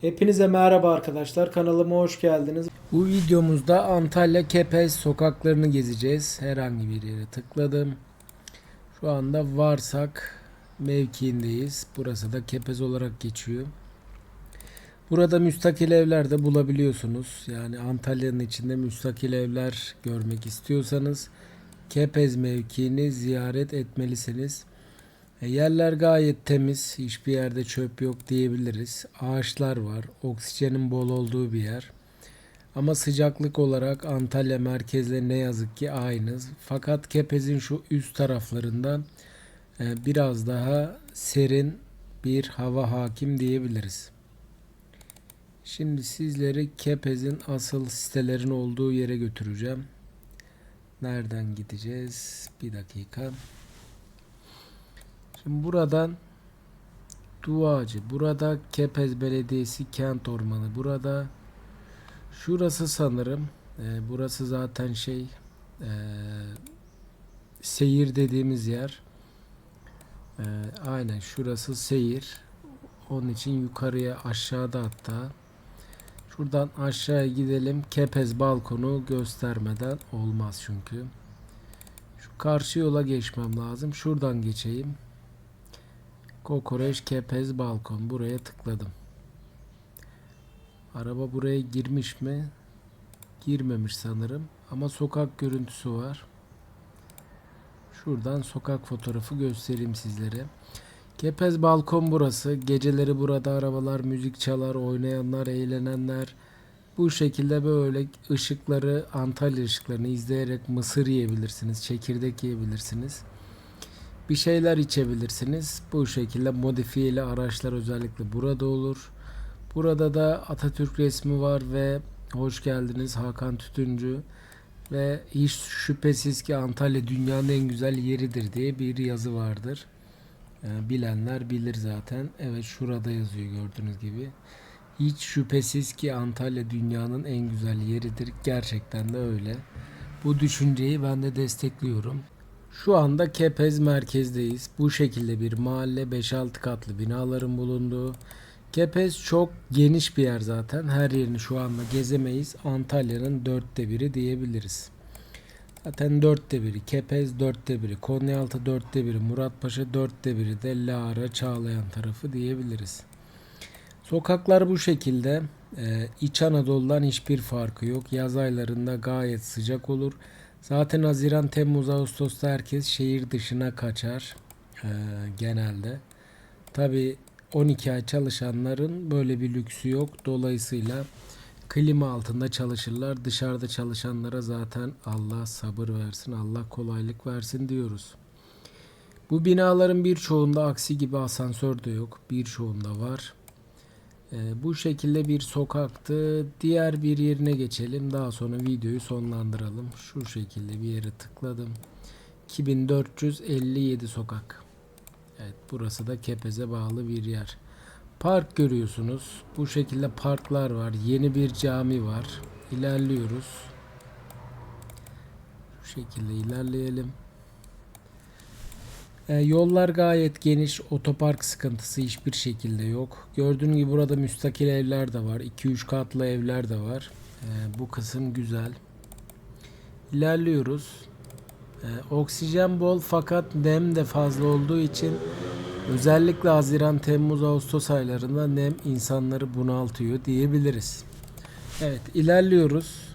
Hepinize merhaba arkadaşlar. Kanalıma hoş geldiniz. Bu videomuzda Antalya Kepez sokaklarını gezeceğiz. Herhangi bir yere tıkladım. Şu anda Varsak mevkiindeyiz. Burası da Kepez olarak geçiyor. Burada müstakil evler de bulabiliyorsunuz. Yani Antalya'nın içinde müstakil evler görmek istiyorsanız Kepez mevkiini ziyaret etmelisiniz. E, Yerler gayet temiz, hiçbir yerde çöp yok diyebiliriz. Ağaçlar var, oksijenin bol olduğu bir yer. Ama sıcaklık olarak Antalya merkezle ne yazık ki aynı. Fakat Kepez'in şu üst taraflarında e, biraz daha serin bir hava hakim diyebiliriz. Şimdi sizleri Kepez'in asıl sitelerin olduğu yere götüreceğim. Nereden gideceğiz? Bir dakika. Şimdi buradan Duacı, burada Kepez Belediyesi Kent Ormanı, burada şurası sanırım, e, burası zaten şey e, seyir dediğimiz yer. E, aynen şurası seyir. Onun için yukarıya aşağıda hatta. Şuradan aşağıya gidelim. Kepez balkonu göstermeden olmaz çünkü. Şu karşı yola geçmem lazım. Şuradan geçeyim. Kokoreç Kepez Balkon. Buraya tıkladım. Araba buraya girmiş mi? Girmemiş sanırım. Ama sokak görüntüsü var. Şuradan sokak fotoğrafı göstereyim sizlere. Kepez Balkon burası. Geceleri burada arabalar müzik çalar, oynayanlar, eğlenenler. Bu şekilde böyle ışıkları, Antalya ışıklarını izleyerek mısır yiyebilirsiniz, çekirdek yiyebilirsiniz bir şeyler içebilirsiniz. Bu şekilde modifiyeli araçlar özellikle burada olur. Burada da Atatürk resmi var ve hoş geldiniz Hakan Tütüncü ve hiç şüphesiz ki Antalya dünyanın en güzel yeridir diye bir yazı vardır. Yani bilenler bilir zaten. Evet şurada yazıyor gördüğünüz gibi. Hiç şüphesiz ki Antalya dünyanın en güzel yeridir. Gerçekten de öyle. Bu düşünceyi ben de destekliyorum. Şu anda Kepez merkezdeyiz. Bu şekilde bir mahalle 5-6 katlı binaların bulunduğu. Kepez çok geniş bir yer zaten. Her yerini şu anda gezemeyiz. Antalya'nın dörtte biri diyebiliriz. Zaten dörtte biri Kepez, dörtte biri Konyaaltı, dörtte biri Muratpaşa, dörtte biri de Lara, Çağlayan tarafı diyebiliriz. Sokaklar bu şekilde. Ee, İç Anadolu'dan hiçbir farkı yok. Yaz aylarında gayet sıcak olur. Zaten Haziran, Temmuz, Ağustos'ta herkes şehir dışına kaçar ee, genelde. Tabi 12 ay çalışanların böyle bir lüksü yok. Dolayısıyla klima altında çalışırlar. Dışarıda çalışanlara zaten Allah sabır versin, Allah kolaylık versin diyoruz. Bu binaların birçoğunda aksi gibi asansör de yok. Birçoğunda var. Ee, bu şekilde bir sokaktı. Diğer bir yerine geçelim. Daha sonra videoyu sonlandıralım. Şu şekilde bir yere tıkladım. 2457 sokak. Evet burası da Kepez'e bağlı bir yer. Park görüyorsunuz. Bu şekilde parklar var. Yeni bir cami var. İlerliyoruz. Şu şekilde ilerleyelim. E, yollar gayet geniş. Otopark sıkıntısı hiçbir şekilde yok. Gördüğün gibi burada müstakil evler de var. 2-3 katlı evler de var. E, bu kısım güzel. İlerliyoruz. E, oksijen bol fakat nem de fazla olduğu için özellikle Haziran, Temmuz, Ağustos aylarında nem insanları bunaltıyor diyebiliriz. Evet ilerliyoruz.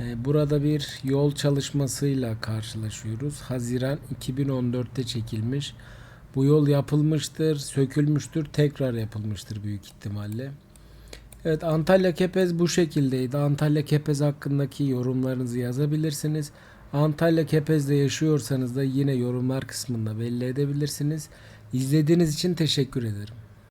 Ee, Burada bir yol çalışmasıyla karşılaşıyoruz. Haziran 2014'te çekilmiş. Bu yol yapılmıştır, sökülmüştür, tekrar yapılmıştır büyük ihtimalle. Evet Antalya Kepez bu şekildeydi. Antalya Kepez hakkındaki yorumlarınızı yazabilirsiniz. Antalya Kepez'de yaşıyorsanız da yine yorumlar kısmında belli edebilirsiniz. İzlediğiniz için teşekkür ederim.